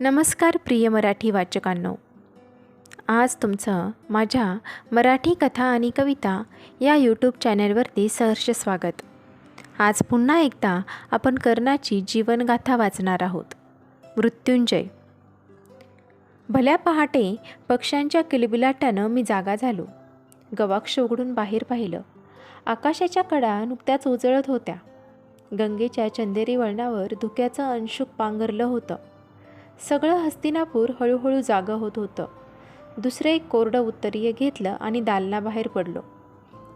नमस्कार प्रिय मराठी वाचकांनो. आज तुमचं माझ्या मराठी कथा आणि कविता या यूट्यूब चॅनलवरती सहर्ष स्वागत. आज पुन्हा एकदा आपण कर्णाची जीवनगाथा वाचणार आहोत. मृत्युंजय. भल्या पहाटे पक्ष्यांच्या किलबिलाटानं मी जागा झालो. गवाक्ष उघडून बाहेर पाहिलं. आकाशाच्या कडा नुकत्याच उजळत होत्या. गंगेच्या चंदेरी वळणावर धुक्याचं अंशुक पांघरलं होतं. सगळं हस्तिनापूर हळूहळू जागं होत होतं. दुसरं एक कोरडं उत्तरीय घेतलं आणि दालनाबाहेर पडलो.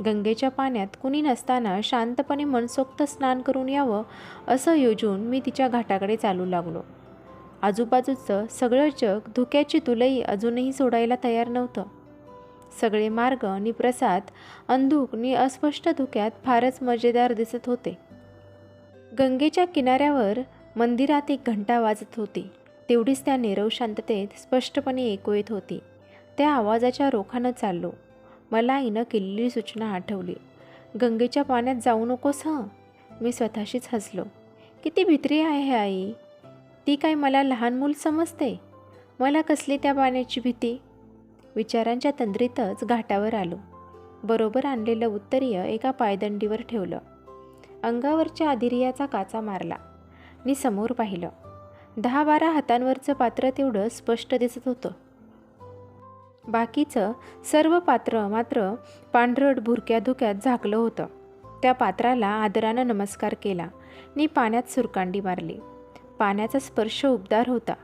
गंगेच्या पाण्यात कुणी नसताना शांतपणे मनसोक्त स्नान करून यावं असं योजून मी तिच्या घाटाकडे चालू लागलो. आजूबाजूचं सगळं जग धुक्याची तुलई अजूनही सोडायला तयार नव्हतं. सगळे मार्ग नि प्रसाद अंधुक नि अस्पष्ट धुक्यात फारच मजेदार दिसत होते. गंगेच्या किनाऱ्यावर मंदिरात एक घंटा वाजत होती. तेवढीच त्या नीरव शांततेत स्पष्टपणे ऐकू येत होती. त्या आवाजाच्या रोखानं चाललो. मला आईनं केलेली सूचना आठवली. गंगेच्या पाण्यात जाऊ नकोस हं? मी स्वतःशीच हसलो. किती भित्री आहे हे आई. ती काय मला लहान मूल समजते? मला कसली त्या पाण्याची भीती? विचारांच्या तंद्रीतच घाटावर आलो. बरोबर आणलेलं उत्तरीय एका पायदंडीवर ठेवलं. अंगावरच्या अधिरियाचा काचा मारला. मी समोर पाहिलं. दहा बारा हातांवरचं पात्र तेवढं स्पष्ट दिसत होतं. बाकीचं सर्व पात्र मात्र पांढरट भुरक्या धुक्यात झाकलं होतं. त्या पात्राला आदरानं नमस्कार केला. नि पाण्यात सुरकांडी मारली. पाण्याचा स्पर्श उबदार होता.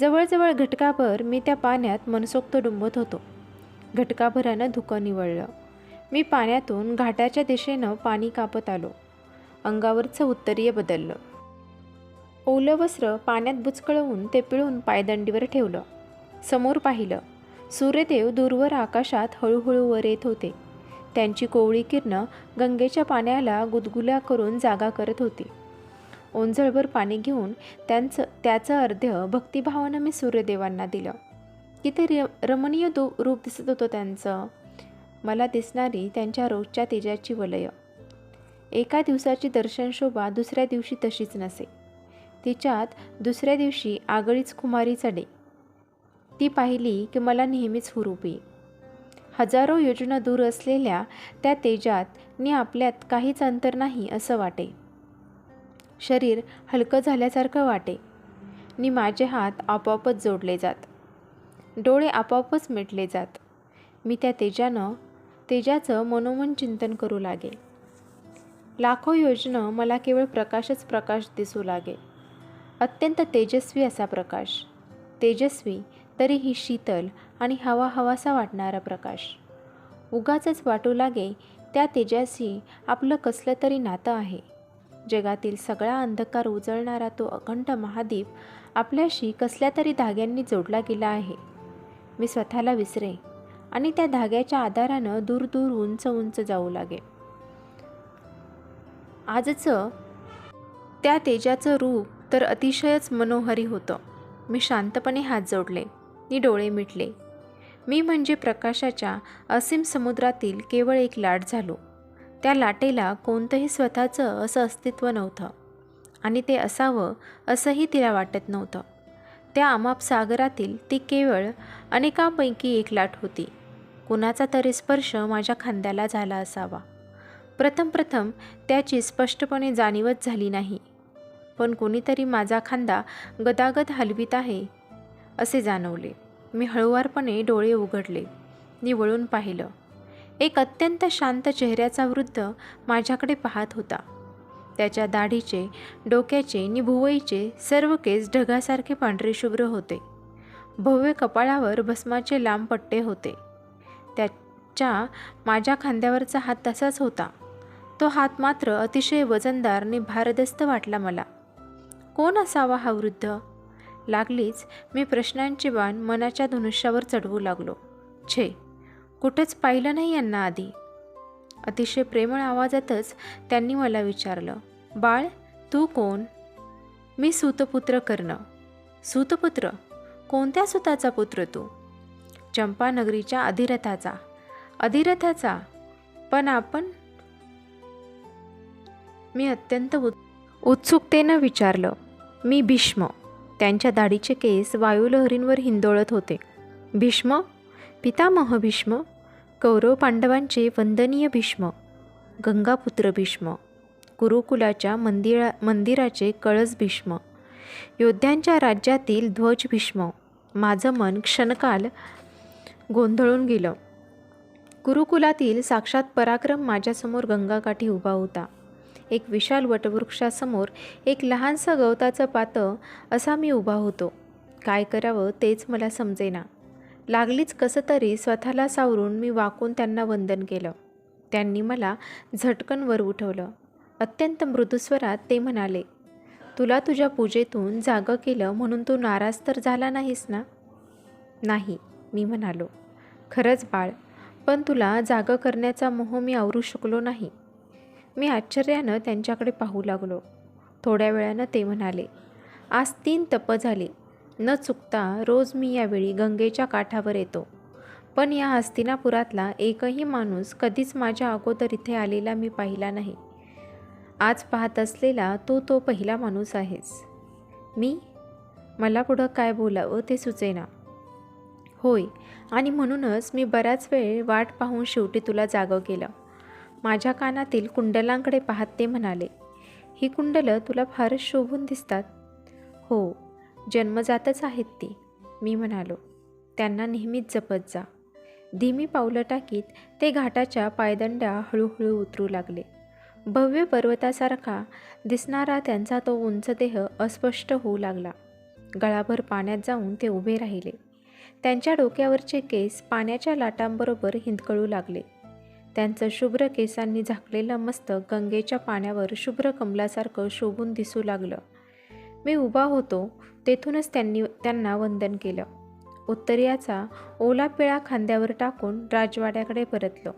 जवळजवळ घटकाभर मी त्या पाण्यात मनसोक्त डुंबत होतो. घटकाभरानं धुकं निवळलं. मी पाण्यातून घाटाच्या दिशेनं पाणी कापत आलो. अंगावरचं उत्तरीय बदललं. ओलं वस्त्र पाण्यात बुचकळवून ते पिळून पायदंडीवर ठेवलं. समोर पाहिलं सूर्यदेव दूरवर आकाशात हळूहळू वर येत होते. त्यांची कोवळी किरणं गंगेच्या पाण्याला गुदगुल्या करून जागा करत होती. ओंजळभर पाणी घेऊन त्यांचं त्याचं अर्ध्य भक्तिभावानं मी सूर्यदेवांना दिलं. किती र रमणीय दो रूप दिसत होतं त्यांचं. मला दिसणारी त्यांच्या रोजच्या तेजाची वलय. एका दिवसाची दर्शन शोभा दुसऱ्या दिवशी तशीच नसे. तिच्यात दुसऱ्या दिवशी आगळीच कुमारी चढे. ती पाहिली की मला नेहमीच हुरूपी. हजारो योजना दूर असलेल्या त्या तेजात नि आपल्यात काहीच अंतर नाही असं वाटे. शरीर हलकं झाल्यासारखं वाटे. नि माझे हात आपोआपच जोडले जात. डोळे आपोआपच मिटले जात. मी त्या तेजानं तेजाचं मनोमन चिंतन करू लागे. लाखो योजना मला केवळ प्रकाशच प्रकाश दिसू लागे. अत्यंत तेजस्वी असा प्रकाश. तेजस्वी तरीही शीतल आणि हवा हवासा वाटणारा प्रकाश. उगाचच वाटू लागे त्या तेजाशी आपलं कसलं तरी नातं आहे. जगातील सगळा अंधकार उजळणारा तो अखंड महादीप आपल्याशी कसल्या तरी धाग्यांनी जोडला गेला आहे. मी स्वतःला विसरे आणि त्या धाग्याच्या आधारानं दूर दूर उंच उंच जाऊ लागे आजचं त्या तेजाचं रूप तर अतिशयच मनोहरी होतं. मी शांतपणे हात जोडले. मी डोळे मिटले. मी म्हणजे प्रकाशाच्या असीम समुद्रातील केवळ एक लाट झालो. त्या लाटेला कोणतंही स्वतःचं असं अस्तित्व नव्हतं. आणि ते असावं असंही तिला वाटत नव्हतं. त्या अमाप सागरातील ती केवळ अनेकांपैकी एक लाट होती. कुणाचा तरी स्पर्श माझ्या खांद्याला झाला असावा. प्रथम प्रथम त्याची स्पष्टपणे जाणीवच झाली नाही. पण कोणीतरी माझा खांदा गदागद हलवीत आहे असे जाणवले. मी हळुवारपणे डोळे उघडले निवळून पाहिलं. एक अत्यंत शांत चेहऱ्याचा वृद्ध माझ्याकडे पाहत होता. त्याच्या दाढीचे डोक्याचे नि भुवईचे सर्व केस ढगासारखे पांढरे शुभ्र होते. भव्य कपाळावर भस्माचे लांब पट्टे होते. त्याच्या माझ्या खांद्यावरचा हात तसाच होता. तो हात मात्र अतिशय वजनदार आणि भारदस्त वाटला मला. कोण असावा हा वृद्ध? लागलीच मी प्रश्नांची बाण मनाच्या धनुष्यावर चढवू लागलो. छे कुठंच पाहिलं नाही यांना आधी. अतिशय प्रेमळ आवाजातच त्यांनी मला विचारलं बाळ तू कोण? मी सूतपुत्र कर्ण. सूतपुत्र? कोणत्या सुताचा पुत्र तू? चंपानगरीच्या अधिरथाचा. अधिरथाचा? पण आपण मी अत्यंत उत्सुकतेनं विचारलं मी भीष्म. त्यांच्या दाढीचे केस वायुलहरींवर हिंदोळत होते. भीष्म? पितामह भीष्म? कौरव पांडवांचे वंदनीय भीष्म? गंगापुत्र भीष्म? गुरुकुलाच्या मंदिरा मंदिराचे कळस भीष्म? योद्ध्यांच्या राज्यातील ध्वज भीष्म? माझं मन क्षणकाल गोंधळून गेलं. गुरुकुलातील साक्षात पराक्रम माझ्यासमोर गंगाकाठी उभा होता. एक विशाल वटवृक्षासमोर एक लहानसं गवताचं पातं असा मी उभा होतो. काय करावं तेच मला समजेना. लागलीच कसं तरी स्वतःला सावरून मी वाकून त्यांना वंदन केलं. त्यांनी मला झटकन वर उठवलं. अत्यंत मृदुस्वरात ते म्हणाले तुला तुझ्या पूजेतून जागं केलं म्हणून तू नाराज तर झाला नाहीस ना? नाही मी म्हणालो. खरंच बाळ पण तुला जागं करण्याचा मोह मी आवरू शकलो नाही. मी आश्चर्यानं त्यांच्याकडे पाहू लागलो. थोड्या वेळानं ते म्हणाले आज तीन तप झाली. न चुकता रोज मी यावेळी गंगेच्या काठावर येतो. पण या हस्तिनापुरातला एकही माणूस कधीच माझ्या अगोदर इथे आलेला मी पाहिला नाही. आज पाहत असलेला तू तो पहिला माणूस आहेस. मी? मला पुढं काय बोलावं ते सुचेना. होय. आणि म्हणूनच मी बराच वेळ वाट पाहून शेवटी तुला जागं केलं. माझ्या कानातील कुंडलांकडे पाहत ते म्हणाले ही कुंडलं तुला फारच शोभून दिसतात. हो जन्मजातच आहेत ती मी म्हणालो. त्यांना नेहमीच जपत जा. धीमी पावलं टाकीत ते घाटाच्या पायदंड्या हळूहळू उतरू लागले. भव्य पर्वतासारखा दिसणारा त्यांचा तो उंच देह अस्पष्ट होऊ लागला. गळाभर पाण्यात जाऊन ते उभे राहिले. त्यांच्या डोक्यावरचे केस पाण्याच्या लाटांबरोबर हिंदकळू लागले. त्यांचं शुभ्र केसांनी झाकलेलं मस्तक गंगेच्या पाण्यावर शुभ्र कमलासारखं शोभून दिसू लागलं. मी उभा होतो तेथूनच त्यांनी त्यांना वंदन केलं. उत्तरीयाचा ओला पिळा खांद्यावर टाकून राजवाड्याकडे परतलो.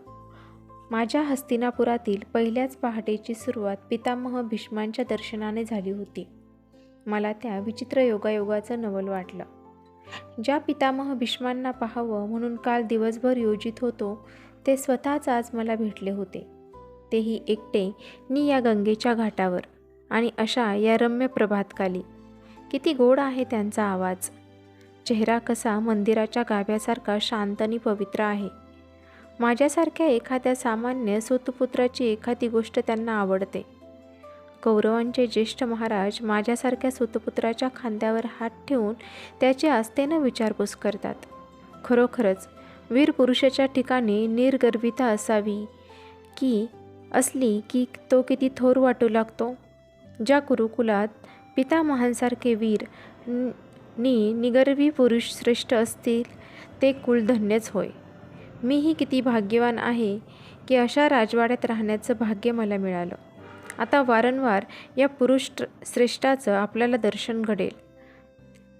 माझ्या हस्तिनापुरातील पहिल्याच पहाटेची सुरुवात पितामह भीष्मांच्या दर्शनाने झाली होती. मला त्या विचित्र योगायोगाचं नवल वाटलं. ज्या पितामह भीष्मांना पाहावं म्हणून काल दिवसभर योजित होतो ते स्वतःच आज मला भेटले होते. तेही एकटे नी या गंगेच्या घाटावर आणि अशा या रम्य प्रभातकाली. किती गोड आहे त्यांचा आवाज. चेहरा कसा मंदिराच्या गाभ्यासारखा शांत आणि पवित्र आहे. माझ्यासारख्या एखाद्या सामान्य सुतपुत्राची एखादी गोष्ट त्यांना आवडते. कौरवांचे ज्येष्ठ महाराज माझ्यासारख्या सुतपुत्राच्या खांद्यावर हात ठेवून त्याची आस्थेनं विचारपूस करतात. खरोखरच वीर पुरुषाच्या ठिकाणी निर्गर्भिता असावी. की असली की तो किती थोर वाटू लागतो. ज्या कुरुकुलात पितामहांसारखे वीर नि निगर्वी पुरुष श्रेष्ठ असतील ते कुलधन्यच होय. मीही किती भाग्यवान आहे की अशा राजवाड्यात राहण्याचं भाग्य मला मिळालं. आता वारंवार या पुरुष श्रेष्ठाचं आपल्याला दर्शन घडेल.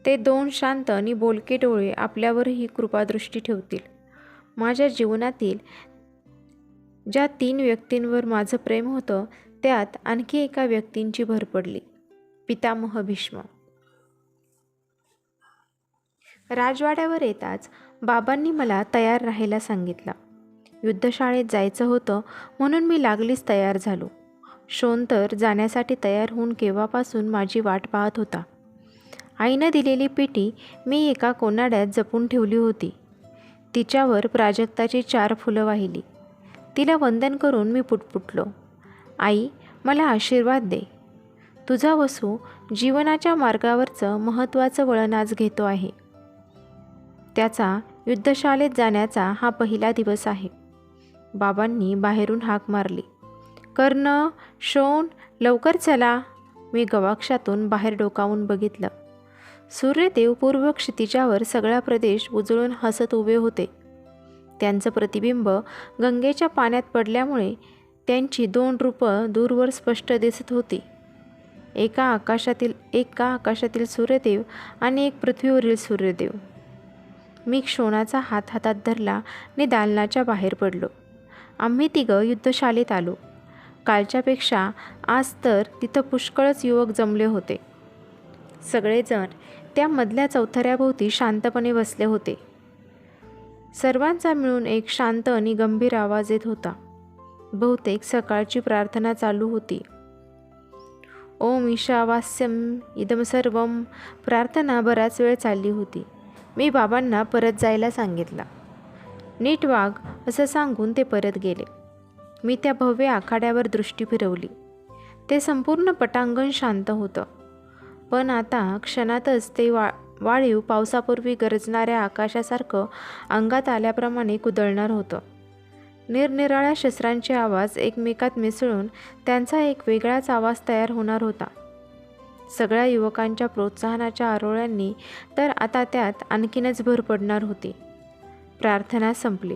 ते दोन शांत आणि बोलके डोळे आपल्यावरही कृपादृष्टी ठेवतील. माझ्या जीवनातील ज्या तीन व्यक्तींवर माझं प्रेम होतं त्यात आणखी एका व्यक्तींची भर पडली. पितामह भीष्म. राजवाड्यावर येताच बाबांनी मला तयार राहायला सांगितलं. युद्धशाळेत जायचं होतं म्हणून मी लागलीच तयार झालो. शोंतर जाण्यासाठी तयार होऊन केव्हापासून माझी वाट पाहत होता. आईनं दिलेली पेटी मी एका कोनाड्यात जपून ठेवली होती. तिच्यावर प्राजक्ताची चार फुलं वाहिली. तिला वंदन करून मी पुटपुटलो. आई मला आशीर्वाद दे. तुझा वसू जीवनाच्या मार्गावरचं महत्त्वाचं वळण आज घेतो आहे. त्याचा युद्धशाळेत जाण्याचा हा पहिला दिवस आहे. बाबांनी बाहेरून हाक मारली. कर्ण शोण लवकर चला. मी गवाक्षातून बाहेर डोकावून बघितलं. सूर्यदेव पूर्व क्षितिजावर सगळा प्रदेश उजळून हसत उभे होते. त्यांचं प्रतिबिंब गंगेच्या पाण्यात पडल्यामुळे त्यांची दोन रूपं दूरवर स्पष्ट दिसत होती. एका आकाशातील एका आकाशातील सूर्यदेव आणि एक पृथ्वीवरील सूर्यदेव. मी क्षोणाचा हात हातात धरला आणि दालनाच्या बाहेर पडलो. आम्ही तिघं युद्धशालेत आलो. कालच्यापेक्षा आज तर तिथं पुष्कळच युवक जमले होते. सगळेजण त्या मधल्या चौथऱ्याभोवती शांतपणे बसले होते. सर्वांचा मिळून एक शांत आणि गंभीर आवाज येत होता. बहुतेक सकाळची प्रार्थना चालू होती. ओम ईशावास्यम इदम सर्वम प्रार्थना बराच वेळ चालली होती. मी बाबांना परत जायला सांगितला. नीट वाघ असं सांगून ते परत गेले. मी त्या भव्य आखाड्यावर दृष्टी फिरवली. ते संपूर्ण पटांगण शांत होतं. पण आता क्षणातच ते वा वाळीव पावसापूर्वी गरजणाऱ्या आकाशासारखं अंगात आल्याप्रमाणे कुदळणार होतं. निरनिराळ्या शस्त्रांचे आवाज एकमेकात मिसळून त्यांचा एक वेगळाच आवाज तयार होणार होता. सगळ्या युवकांच्या प्रोत्साहनाच्या आरोळ्यांनी तर आता त्यात आणखीनच भर पडणार होती. प्रार्थना संपली.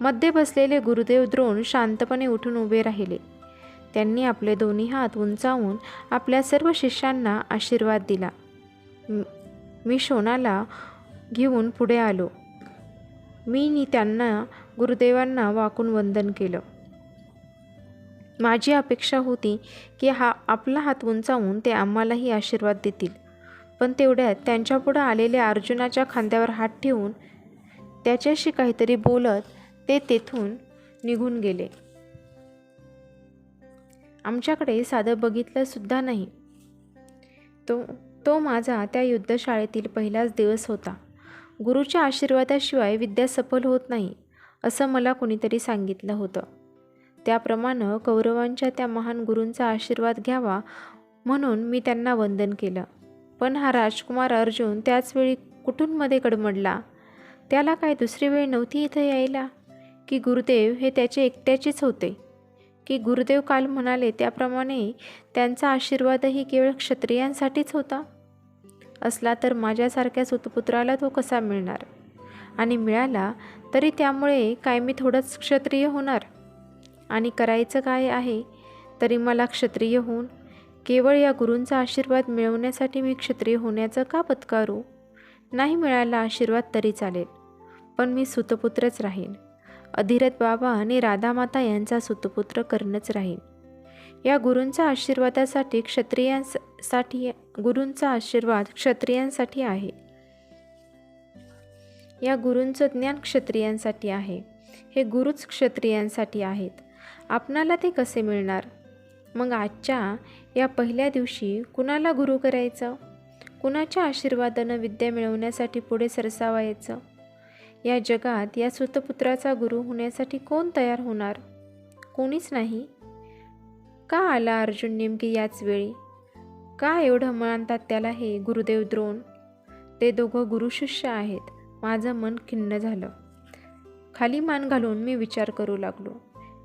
मध्ये बसलेले गुरुदेव द्रोण शांतपणे उठून उभे राहिले. त्यांनी आपले दोन्ही हात उंचावून आपल्या सर्व शिष्यांना आशीर्वाद दिला. मी शोनाला घेऊन पुढे आलो. मी त्यांना गुरुदेवांना वाकून वंदन केलं. माझी अपेक्षा होती की हा आपला हात उंचावून ते आम्हालाही आशीर्वाद देतील. पण तेवढ्यात त्यांच्यापुढं आलेल्या अर्जुनाच्या खांद्यावर हात ठेवून त्याच्याशी काहीतरी बोलत ते तेथून निघून गेले. आमच्याकडे साधं बघितलं सुद्धा नाही. तो तो माझा त्या युद्धशाळेतील पहिलाच दिवस होता. गुरुच्या आशीर्वादाशिवाय विद्या सफल होत नाही असं मला कोणीतरी सांगितलं होतं. त्याप्रमाणे कौरवांच्या त्या महान गुरूंचा आशीर्वाद घ्यावा म्हणून मी त्यांना वंदन केलं. पण हा राजकुमार अर्जुन त्याचवेळी कुठूनमध्ये गडमडला? कडमडला त्याला काय दुसरी वेळ नव्हती इथं यायला? की गुरुदेव हे त्याचे एकट्याचेच होते? की गुरुदेव काल म्हणाले त्याप्रमाणे त्यांचा आशीर्वादही केवळ क्षत्रियांसाठीच होता. असला तर माझ्यासारख्या सुतपुत्राला तो कसा मिळणार? आणि मिळाला तरी त्यामुळे काय मी थोडंच क्षत्रिय होणार? आणि करायचं काय आहे? तरी मला क्षत्रिय होऊन केवळ या गुरूंचा आशीर्वाद मिळवण्यासाठी मी क्षत्रिय होण्याचं का पत्कारू? नाही मिळाला आशीर्वाद तरी चालेल. पण मी सुतपुत्रच राहीन. अधिरथ बाबा आणि राधामाता यांचा सुतपुत्र कर्णच राहील. या गुरूंचा आशीर्वादासाठी क्षत्रियांसाठी गुरूंचा आशीर्वाद क्षत्रियांसाठी आहे. या गुरूंचं ज्ञान क्षत्रियांसाठी आहे. हे गुरुच क्षत्रियांसाठी आहेत. आपणाला ते कसे मिळणार? मग आजच्या या पहिल्या दिवशी कुणाला गुरु करायचं? कुणाच्या आशीर्वादानं विद्या मिळवण्यासाठी पुढे सरसावायचं? या जगात या सुतपुत्राचा गुरु होण्यासाठी कोण तयार होणार? कोणीच नाही. का आला अर्जुन नेमकी याच वेळी? का एवढं मानतात त्याला हे गुरुदेव द्रोण? ते दोघं गुरुशिष्य आहेत. माझं मन खिन्न झालं. खाली मान घालून मी विचार करू लागलो.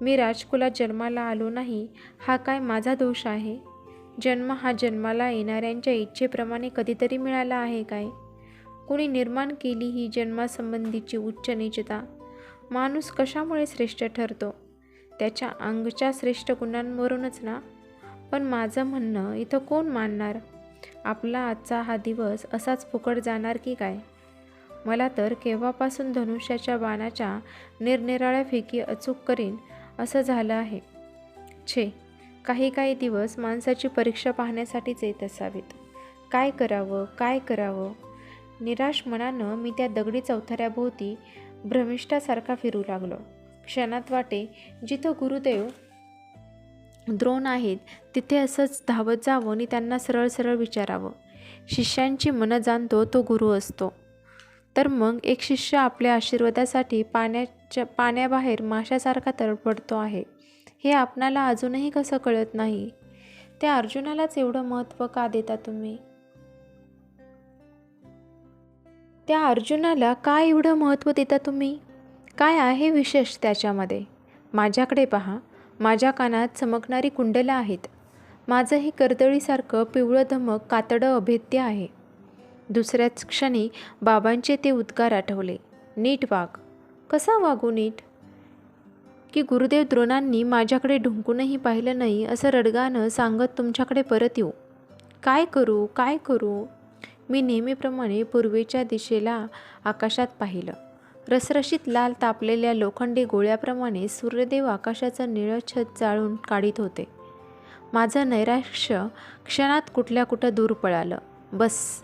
मी राजकुलात जन्माला आलो नाही हा काय माझा दोष आहे? जन्म हा जन्माला येणाऱ्यांच्या इच्छेप्रमाणे कधीतरी मिळाला आहे काय? कुणी निर्माण केली ही जन्मासंबंधीची उच्च निचता माणूस कशामुळे श्रेष्ठ ठरतो? त्याच्या अंगच्या श्रेष्ठ गुणांवरूनच ना? पण माझं म्हणणं इथं कोण मानणार? आपला आजचा हा दिवस असाच फुकट जाणार की काय? मला तर केव्हापासून धनुष्याच्या बाणाच्या निरनिराळ्या फेकी अचूक करीन असं झालं आहे. छे काही काही दिवस माणसाची परीक्षा पाहण्यासाठीच येत असावेत. काय करावं काय करावं? निराश मनानं मी त्या दगडी चौथऱ्याभोवती भ्रमिष्ठासारखा फिरू लागलो. क्षणात वाटे जिथं गुरुदेव द्रोण आहेत तिथे असंच धावत जावं आणि त्यांना सरळ सरळ विचारावं. शिष्यांची मनं जाणतो तो गुरु असतो. तर मग एक शिष्य आपल्या आशीर्वादासाठी पाण्याच्या पाण्याबाहेर माशासारखा तडफडतो आहे. हे आपणाला अजूनही कसं कळत नाही? त्या अर्जुनालाच एवढं महत्त्व का देता तुम्ही? त्या अर्जुनाला काय एवढं महत्त्व देता तुम्ही? काय आहे विशेष त्याच्यामध्ये? माझ्याकडे पहा. माझ्या कानात चमकणारी कुंडलं आहेत. माझं हे कर्दळीसारखं पिवळं धमक कातडं अभेद्य आहे. दुसऱ्याच क्षणी बाबांचे ते उद्गार आठवले. नीट वाघ कसा वागू नीट? की गुरुदेव द्रोणांनी माझ्याकडे ढुंकूनही पाहिलं नाही असं रडगानं सांगत तुमच्याकडे परत येऊ. काय करू? काय करू? मी नेहमीप्रमाणे पूर्वेच्या दिशेला आकाशात पाहिलं. रसरशीत लाल तापलेल्या लोखंडी गोळ्याप्रमाणे सूर्यदेव आकाशाचं निळं छत जाळून काढीत होते. माझं नैराश्य क्षणात कुठल्या कुठं दूर पळालं. बस.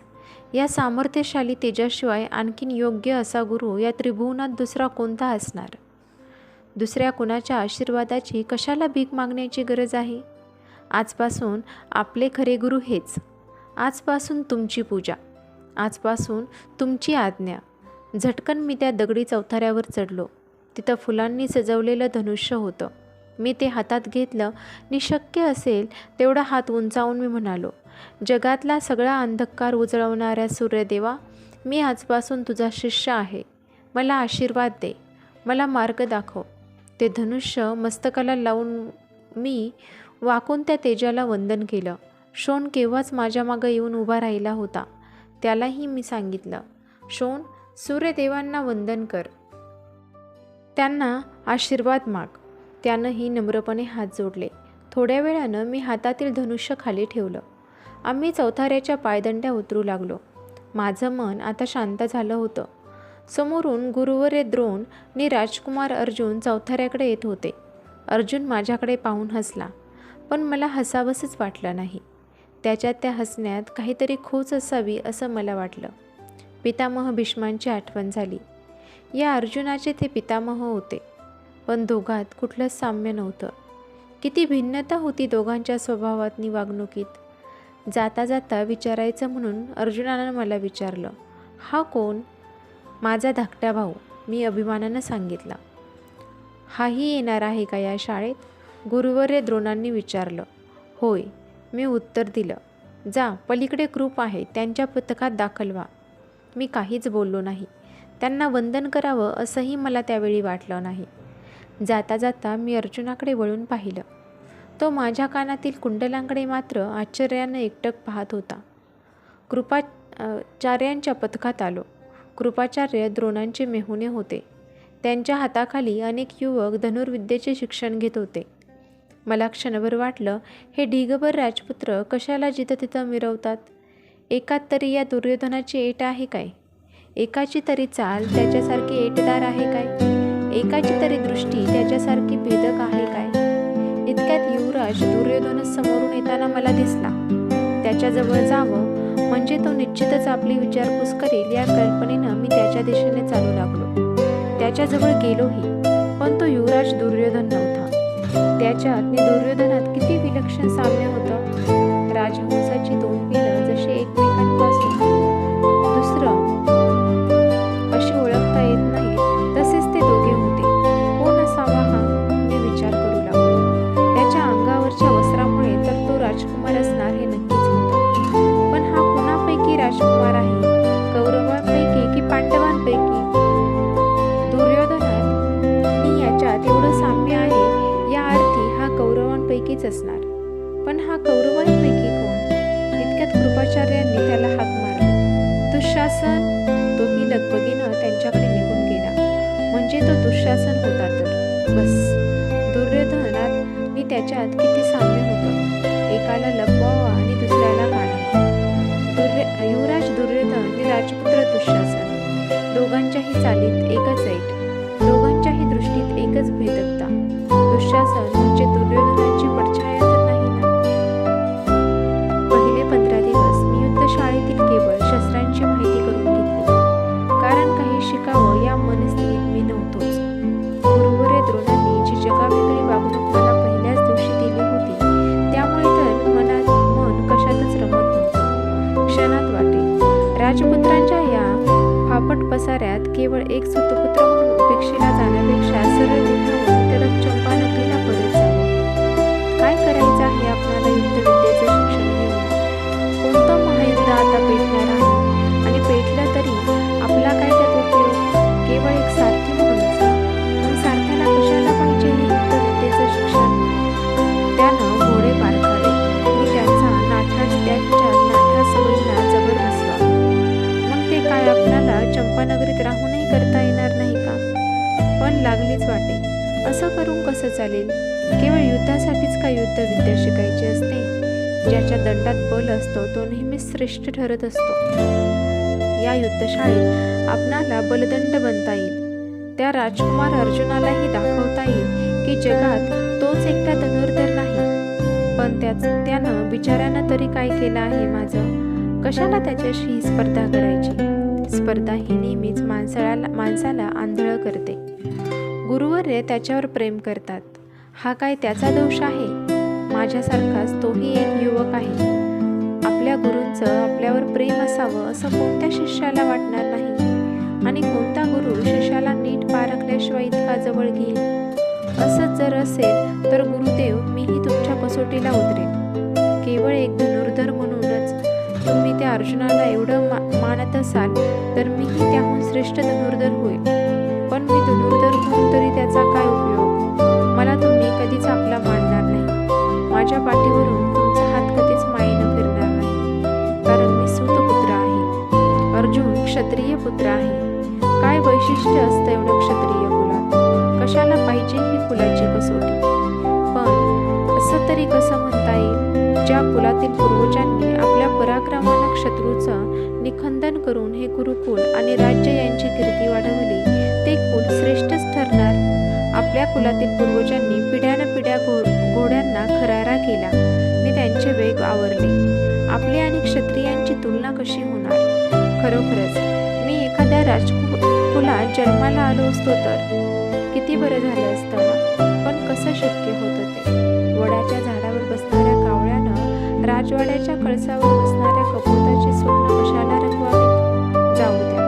या सामर्थ्यशाली तेजाशिवाय आणखीन योग्य असा गुरु या त्रिभुवनात दुसरा कोणता असणार? दुसऱ्या कुणाच्या आशीर्वादाची कशाला भीक मागण्याची गरज आहे? आजपासून आपले खरे गुरु हेच. आजपासून तुमची पूजा. आजपासून तुमची आज्ञा. झटकन मी त्या दगडी चौथाऱ्यावर चढलो. तिथं फुलांनी सजवलेलं धनुष्य होतं. मी ते हातात घेतलं. नि शक्य असेल तेवढा हात उंचावून मी म्हणालो जगातला सगळा अंधकार उजळवणाऱ्या सूर्यदेवा मी आजपासून तुझा शिष्य आहे. मला आशीर्वाद दे. मला मार्ग दाखव. ते धनुष्य मस्तकाला लावून मी वाकून त्या तेजाला वंदन केलं. शोन केव्हाच माझ्या मागं येऊन उभा राहिला होता त्यालाही मी सांगितलं. शोन सूर्यदेवांना वंदन कर. त्यांना आशीर्वाद माग. त्यानंही नम्रपणे हात जोडले. थोड्या वेळानं मी हातातील धनुष्य खाली ठेवलं. आम्ही चौथाऱ्याच्या पायदंड्या उतरू लागलो. माझं मन आता शांत झालं होतं. समोरून गुरुवरे द्रोण नि राजकुमार अर्जुन चौथाऱ्याकडे येत होते. अर्जुन माझ्याकडे पाहून हसला पण मला हसावंसंच वाटलं नाही. त्याच्यात त्या हसण्यात काहीतरी खोच असावी असं मला वाटलं. पितामह भीष्मांची आठवण झाली. या अर्जुनाचे ते पितामह होते. पण दोघात कुठलंच साम्य नव्हतं. किती भिन्नता होती दोघांच्या स्वभावात नि वागणुकीत. जाता जाता विचारायचं म्हणून अर्जुनानं मला विचारलं हा कोण? माझा धाकटा भाऊ. मी अभिमानानं सांगितला. हाही येणार आहे का या शाळेत? गुरुवर्य द्रोणांनी विचारलं. होय. मी उत्तर दिलं. जा पलीकडे ग्रुप आहे त्यांच्या पथकात दाखल व्हा. मी काहीच बोललो नाही. त्यांना वंदन करावं असंही मला त्यावेळी वाटलं नाही. जाता जाता मी अर्जुनाकडे वळून पाहिलं. तो माझ्या कानातील कुंडलांकडे मात्र आश्चर्यानं एकटक पाहत होता. कृपाचार्यांच्या पथकात आलो. कृपाचार्य द्रोणांचे मेहुणे होते. त्यांच्या हाताखाली अनेक युवक धनुर्विद्येचे शिक्षण घेत होते. मला क्षणभर वाटलं हे ढिगभर राजपुत्र कशाला जिथं तिथं मिरवतात? एकात तरी या दुर्योधनाची एट आहे काय? एकाची तरी चाल त्याच्यासारखी एटदार आहे काय? एकाची तरी दृष्टी त्याच्यासारखी भेदक आहे काय? इतक्यात युवराज दुर्योधन समोरून येताना मला दिसला. त्याच्याजवळ जावं म्हणजे तो निश्चितच आपली विचारपूस करेल या कल्पनेनं मी त्याच्या दिशेने चालू लागलो. त्याच्याजवळ गेलोही पण तो युवराज दुर्योधन नव्हता. त्याच्यात आणि दुर्योधनात किती विलक्षण साम्य होतं. दुःशासन तोही लगबगीनं त्यांच्याकडे निघून गेला. म्हणजे तो दुःशासन होता तर. बस. दुर्योधनात मी त्याच्यात किती साम्य होतं. एकाला लपवावा आणि दुसऱ्याला मारावा. दुर्य युवराज दुर्योधन आणि राजपुत्र दुःशासन. दोघांच्याही चालीत एकच ऐट. दोघांच्याही दृष्टीत एकच भेदकता. दुःशासन म्हणजे राजपुत्रांच्या या फापट पसाऱ्यात केवळ एक सुतपुत्र म्हणून उपेक्षेला जाण्यापेक्षा सरळ उठावून इतरच चंपानगरीला परत जावं. काय करायचं आहे आपल्याला युद्धविद्येचं शिक्षण घेऊन? कोणतं महायुद्ध आता पेटणार आहे? असं करून कसं चालेल? केवळ युद्धासाठीच का युद्धविद्या शिकायची असते? ज्याच्या दंडात बल असतो तो नेहमीच श्रेष्ठ ठरत असतो. या युद्धशाळेत आपणाला बलदंड बनता येईल. त्या राजकुमार अर्जुनालाही दाखवता येईल की जगात तोच एकटा धनुर्धर नाही. पण त्याच त्यानं बिचाऱ्यानं तरी काय केलं आहे माझं? कशाला त्याच्याशी ही स्पर्धा करायची? स्पर्धा ही नेहमीच माणसाला माणसाला आंधळं करते. गुरुवर्य त्याच्यावर प्रेम करतात. हा काय त्याचा दोष आहे? माझ्यासारखाच तोही एक युवक आहे. आपल्या गुरूंचं आपल्यावर प्रेम असावं असं कोणत्या शिष्याला वाटणार नाही? आणि कोणता गुरु शिष्याला नीट पारखल्याशिवाय इतका जवळ घेईल? असंच जर असेल तर गुरुदेव मीही तुमच्या कसोटीला उतरेन. केवळ एक धनुर्धर म्हणूनच. तुम्ही त्या अर्जुनाला एवढं मा मानत असाल तर मीही त्याहून श्रेष्ठ धनुर्धर होईल. पण मी धनुर्धर होऊन तरी त्याचा काय उपयोग? मला तुम्ही कधीच आपला मानणार नाही. माझ्या पाठीवरून तुमचा हात कधीच माईनं फिरणार नाही. कारण मी सूतपुत्र आहे. अर्जुन क्षत्रिय पुत्र आहे. काय वैशिष्ट्य असतं एवढं क्षत्रिय कुलात? कशाला पाहिजे ही कुलाची कसोटी? पण असं तरी कसं म्हणता येईल? ज्या कुलातील पूर्वजांनी आपल्या पराक्रमानं शत्रूचं निखंदन करून हे गुरुकुल आणि राज्य यांची कीर्ती वाढवली ते कुल श्रेष्ठच ठरणार. आपल्या कुलातील पूर्वजांनी पिढ्यानपिढ्या घो घोड्यांना खरारा केला. आणि त्यांचे वेग आवरले. आपली आणि क्षत्रियांची तुलना कशी होणार? खरोखरच मी एखाद्या राजकुलात जन्माला आलो असतो तर? किती बरं झालं असतं पण कसं शक्य होतं ते? वडाच्या झाडावर बसणाऱ्या कावळ्यानं राजवाड्याच्या कळसावर बसणाऱ्या कपोताचे स्वप्न कशाला रंगवावे? जाऊ द्या.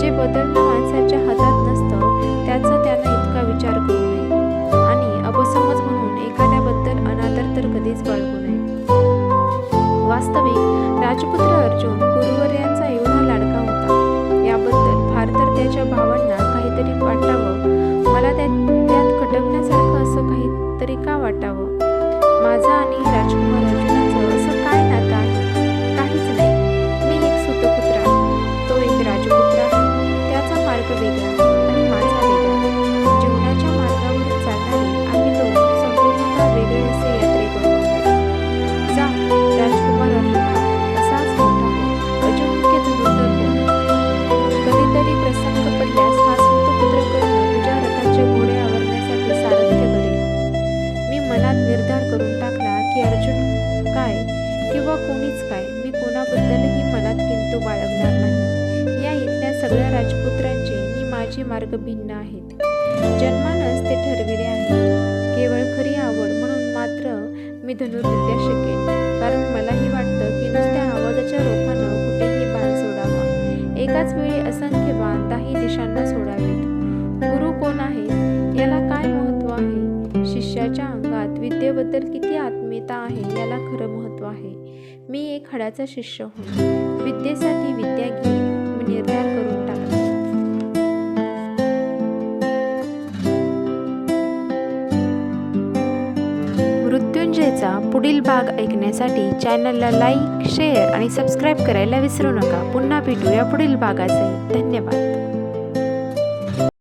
जे बदलणं माणसाच्या हातात बाळगू नये वास्तविक राजपुत्र अर्जुन गुरुवर्यांचा एवढा लाडका होता. याबद्दल फार तर त्याच्या भावांना काहीतरी वाटावं. मला त्या त्यात खटकण्यासारखं असं काहीतरी का वाटावं? माझा आणि राजकुमार अर्जुनाचं मार्ग भिन्न आहेत. जन्मानच ते ठरविले आहे. केवळ खरी आवड म्हणून मात्र मी धनुर्विद्या शिकेन. कारण मलाही वाटतं की नुसत्या आवाजाच्या रोखानं कुठेही बाण सोडावा. एकाच वेळी असंख्य बाण दाही दिशांना सोडावेत. गुरु कोण आहे याला काय महत्त्व आहे? शिष्याच्या अंगात विद्येबद्दल किती आत्मीयता आहे याला खरं महत्त्व आहे. मी एक हडाचा शिष्य होईन. विद्येसाठी विद्या घेईन. मी निर्धार करून टाकला पुढील भाग ऐकण्यासाठी चॅनलला लाईक शेअर आणि सबस्क्राईब करायला विसरू नका. पुन्हा भेटूया पुढील भागाचे. धन्यवाद.